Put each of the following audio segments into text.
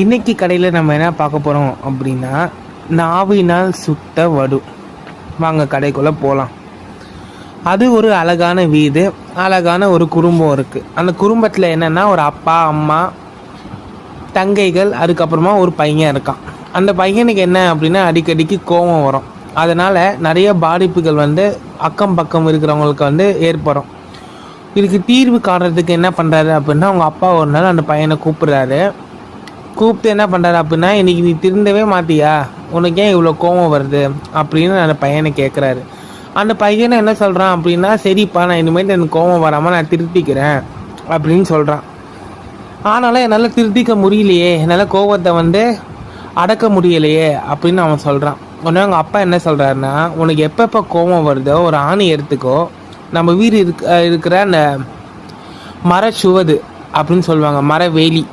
இன்னைக்கு கடையில் நம்ம என்ன பார்க்க போகிறோம் அப்படின்னா நாவினால் சுட்ட வடு. வாங்க கடைக்குள்ளே போகலாம் அது ஒரு அழகான வீடு அழகான ஒரு குடும்பம் இருக்குது அந்த குடும்பத்தில் என்னென்னா ஒரு அப்பா அம்மா தங்கைகள் அதுக்கப்புறமா ஒரு பையன் இருக்கான். அந்த பையனுக்கு என்ன அப்படின்னா அடிக்கடிக்கு கோபம் வரும். அதனால் நிறைய பாதிப்புகள் வந்து அக்கம் பக்கம் இருக்கிறவங்களுக்கு வந்து ஏற்படும். இதுக்கு தீர்வு காணுறதுக்கு என்ன பண்ணுறாரு அப்படின்னா அவங்க அப்பா ஒரு நாள் அந்த பையனை கூப்பிடுறாரு. கூப்பிட்டு என்ன பண்ணுறாரு அப்படின்னா இன்றைக்கி நீ திருந்தவே மாட்டியா? உனக்கு ஏன் இவ்வளோ கோவம் வருது? அப்படின்னு அந்த பையனை கேட்குறாரு அந்த பையனை என்ன சொல்கிறான் அப்படின்னா சரிப்பா நான் இனிமேல் எனக்கு கோவம் வராமல் நான் திருத்திக்கிறேன் அப்படின்னு சொல்கிறான் ஆனாலும் என்னால் திருத்திக்க முடியலையே என்னால் கோவத்தை வந்து அடக்க முடியலையே அப்படின்னு அவன் சொல்கிறான் உடனே அவங்க அப்பா என்ன சொல்கிறாருன்னா உனக்கு எப்பப்போ கோவம் வருதோ ஒரு ஆணி எடுத்துக்கோ. நம்ம வீடு இருக்க இருக்கிற அந்த மர சுவது அப்படின்னு சொல்லுவாங்க மரவேலி.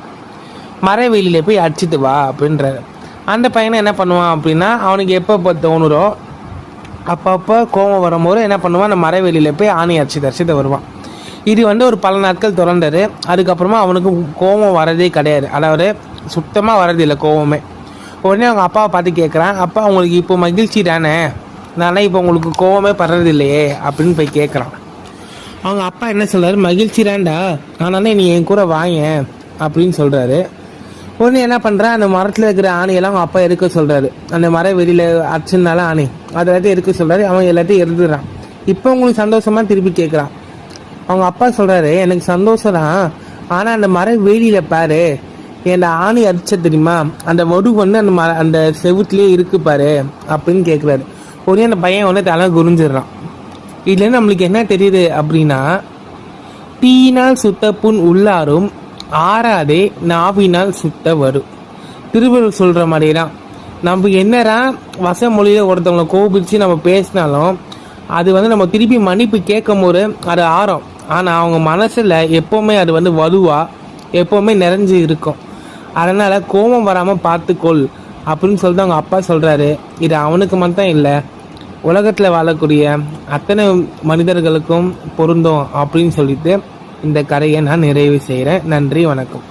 மரவெளியில் போய் அடிச்சிட்டு வா அப்படின்றாரு. அந்த பையனை என்ன பண்ணுவான் அப்படின்னா அவனுக்கு எப்போ தோணுறோ அப்பப்போ கோவம் வரும்போது என்ன பண்ணுவான் அந்த மரவெளியில் போய் ஆணி அடிச்சு அடிச்சுட்டு வருவான். இது வந்து ஒரு பல நாட்கள் திறந்தார் அதுக்கப்புறமா அவனுக்கு கோவம் வரதே கிடையாது. அதாவது சுத்தமாக வரதில்லை கோவமே. உடனே அவங்க அப்பாவை பார்த்து கேட்குறான் அப்பா அவங்களுக்கு இப்போ மகிழ்ச்சி தானே? நானே இப்போ உங்களுக்கு கோவமே படுறதில்லையே அப்படின்னு போய் கேட்குறான். அவங்க அப்பா என்ன சொல்கிறாரு மகிழ்ச்சி தான்டா. ஆனாலே நீ என் கூட வாங்க அப்படின்னு சொல்கிறாரு உடனே என்ன பண்ணுறான் அந்த மரத்தில் இருக்கிற ஆணையெல்லாம் அவங்க அப்பா எடுக்க சொல்கிறாரு அந்த மர வெளியில் அடிச்சதுனால ஆணை. அதை எல்லாத்தையும் எடுக்க சொல்கிறாரு அவன் எல்லாத்தையும் இருந்துடுறான் இப்போ உங்களுக்கு சந்தோஷமாக திருப்பி கேட்குறான் அவங்க அப்பா சொல்கிறாரு எனக்கு சந்தோஷம் தான். ஆனால் அந்த மர வேலியில் பாரு. என் ஆணி அடிச்ச தெரியுமா? அந்த வடு வந்து அந்த மர அந்த செவுத்துலேயே இருக்கு பாரு அப்படின்னு கேட்குறாரு உடனே அந்த பையன் வந்து தலை குறிஞ்சிடுறான் இதுல நம்மளுக்கு என்ன தெரியுது அப்படின்னா தீயினால் சுட்ட புண் உள்ளாரும் ஆறாதே நாவினால் சுத்த வரும் திருவள்ளுவர் சொல்கிற மாதிரி தான் நம்ம என்னடா வச மொழியில் ஒருத்தவங்களை கோபிச்சு நம்ம பேசினாலும் அது வந்து நம்ம திருப்பி மன்னிப்பு கேட்கும் போது அது ஆறும். ஆனால் அவங்க மனசில் எப்போவுமே அது வந்து வலுவாக எப்போவுமே நிறைஞ்சு இருக்கும். அதனால் கோபம் வராமல் பார்த்துக்கொள் அப்படின்னு சொல்லிட்டு அவங்க அப்பா சொல்கிறாரு இது அவனுக்கு மட்டும் இல்லை உலகத்தில் வாழக்கூடிய அத்தனை மனிதர்களுக்கும் பொருந்தும் அப்படின்னு சொல்லிட்டு இந்த கதையை நான் நிறைவு செய்கிறேன் நன்றி வணக்கம்.